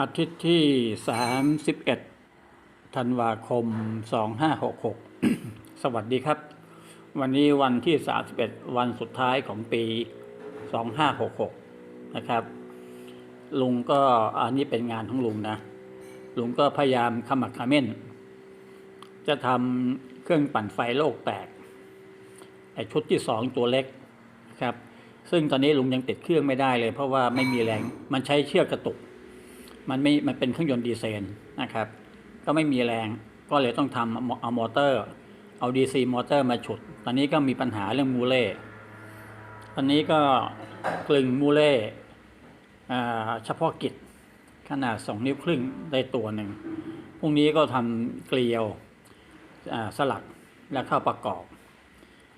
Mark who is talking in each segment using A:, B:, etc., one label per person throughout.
A: อาทิตย์ที่ 31 ธันวาคม 2566 สวัสดีครับ วันนี้วันที่ 31 วันสุดท้ายของปี 2566 นะครับ ลุงก็อันนี้เป็นงานของลุงนะ ลุงก็พยายามขมักขม้น จะทำเครื่องปั่นไฟโลกแตก ไอชุดที่สองตัวเล็กครับ ซึ่งตอนนี้ลุงยังติดเครื่องไม่ได้เลย เพราะว่าไม่มีแรง มันใช้เชือกกระตุก มันไม่มันเป็นเครื่องยนต์ดีเซลนะครับ ก็ไม่มีแรงก็เลยต้องทำเอามอเตอร์ เอาดีซีมอเตอร์มาฉุด ตอนนี้ก็มีปัญหาเรื่องมูเล่ตอนนี้ก็กลึงมูเล่เฉพาะกิจขนาดสองนิ้วครึ่งได้ตัวหนึ่งพรุ่งนี้ก็ทำเกลียวสลักแล้วเข้าประกอบ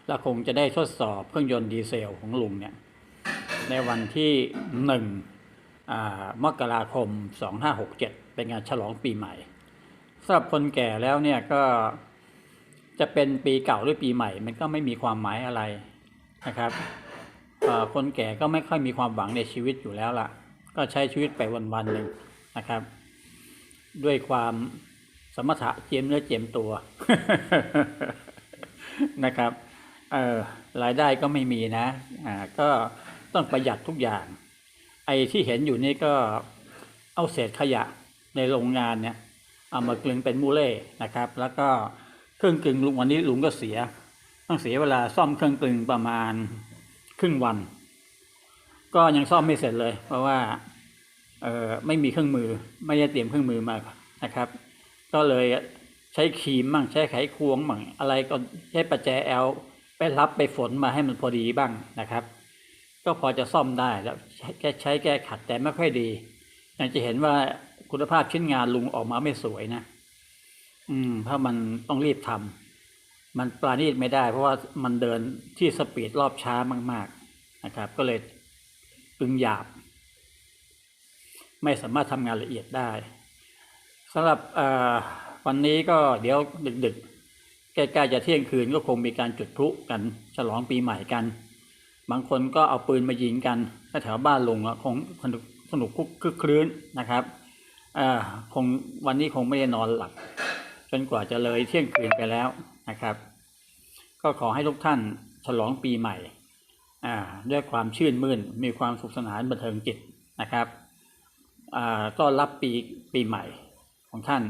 A: แล้วคงจะได้ทดสอบเครื่องยนต์ดีเซลของลุงเนี่ยในวันที่หนึ่ง มกราคม 2567 เป็นงานฉลองปีใหม่สำหรับคนแก่แล้วเนี่ยก็จะเป็นปีเก่าหรือปีใหม่ มันก็ไม่มีความหมายอะไรนะครับคนแก่ก็ไม่ค่อยมีความหวังในชีวิตอยู่แล้วล่ะ ก็ใช้ชีวิตไปวันๆหนึ่งนะครับ ด้วยความสมถะเจียมเนื้อเจียมตัวนะครับเออรายได้ก็ไม่มีนะอ่าก็ต้องประหยัดทุกอย่าง ไอ้ที่เห็นอยู่นี่ก็เอาเศษขยะในโรงงานเนี่ยเอามากลึงเป็นมูเล่นะครับ แล้วก็เครื่องกลึงลุงวันนี้ลุงก็เสีย ต้องเสียเวลาซ่อมเครื่องกลึงประมาณครึ่งวัน ก็ยังซ่อมไม่เสร็จเลย เพราะว่าเออไม่มีเครื่องมือไม่ได้เตรียมเครื่องมือมานะครับ ก็เลยใช้ครีมบ้างใช้ไขควงบ้างอะไรก็ใช้ประแจแอลไปรับไปฝนมาให้มันพอดีบ้างนะครับ ก็พอจะซ่อมได้แล้วแก้ใช้แก้ขัดแต่ไม่ค่อยดีอย่างจะเห็นว่าคุณภาพชิ้นงานลุงออกมาไม่สวยนะ อืม เพราะมันต้องรีบทำมันปราณีตไม่ได้ เพราะว่ามันเดินที่สปีดรอบช้ามากๆนะครับ ก็เลยปึงหยาบ ไม่สามารถทำงานละเอียดได้สำหรับวันนี้ก็เดี๋ยวดึกๆ ใกล้ๆจะเที่ยงคืนก็คงมีการจุดพลุกันฉลองปีใหม่กัน บางคนก็เอาปืนมายิงกันแถวบ้านลุงอะคงสนุกสนุกคุกคึกครื้นนะครับอ่าคงวันนี้คงไม่ได้นอนหลับจนกว่าจะเลยเที่ยงคืนไปแล้วนะครับ ก็ขอให้ทุกท่านฉลองปีใหม่อ่าด้วยความชื่นมื่นมีความสุขสนานบันเทิงจิตนะครับอ่าต้อนรับปีปีใหม่ของท่าน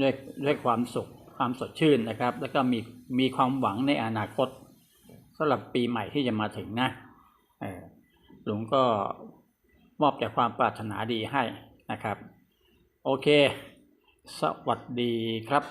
A: ด้วยด้วยความสุขความสดชื่นนะครับ แล้วก็มีมีความหวังในอนาคต สำหรับปีใหม่ที่จะมาถึงนะหลวงก็มอบแต่ความปรารถนาดีให้นะครับ โอเค สวัสดีครับ